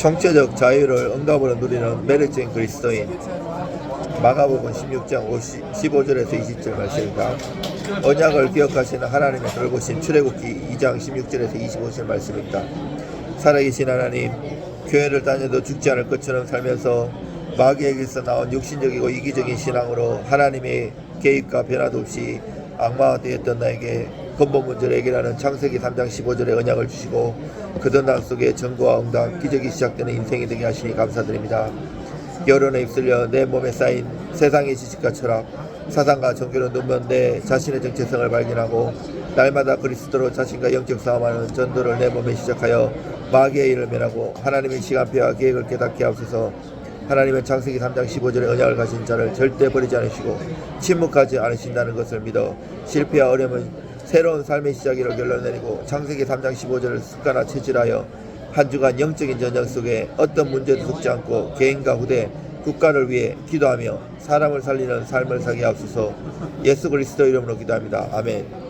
총체적 자유를 응답으로 누리는 매력적인 그리스도인 마가복음 16장 50, 15절에서 20절 말씀입니다. 언약을 기억하시는 하나님의 돌보신 출애굽기 2장 16절에서 25절 말씀입니다. 살아계신 하나님, 교회를 다녀도 죽지 않을 것처럼 살면서 마귀에게서 나온 육신적이고 이기적인 신앙으로 하나님의 개입과 변화도 없이 악마되었던 나에게 해결하는 창세기 3장 15절의 언약을 주시고 그 전당 속에 정거와 응답, 기적이 시작되는 인생이 되게 하시니 감사드립니다. 여론에 휩쓸려 내 몸에 쌓인 세상의 지식과 철학, 사상과 종교로 눈먼 내 자신의 정체성을 발견하고 날마다 그리스도로 자신과 영적 싸움하는 전도를 내 몸에 시작하여 마귀의 일을 면하고 하나님의 시간표와 계획을 깨닫게 하옵소서 하나님은 창세기 3장 15절의 언약을 가진 자를 절대 버리지 않으시고 침묵하지 않으신다는 것을 믿어 실패와 어려움은 새로운 삶의 시작이라고 결론 내리고 창세기 3장 15절을 습관화 체질하여 한 주간 영적인 전쟁 속에 어떤 문제도 속지 않고 개인과 후대, 국가를 위해 기도하며 사람을 살리는 삶을 살게 하옵소서 예수 그리스도 이름으로 기도합니다. 아멘.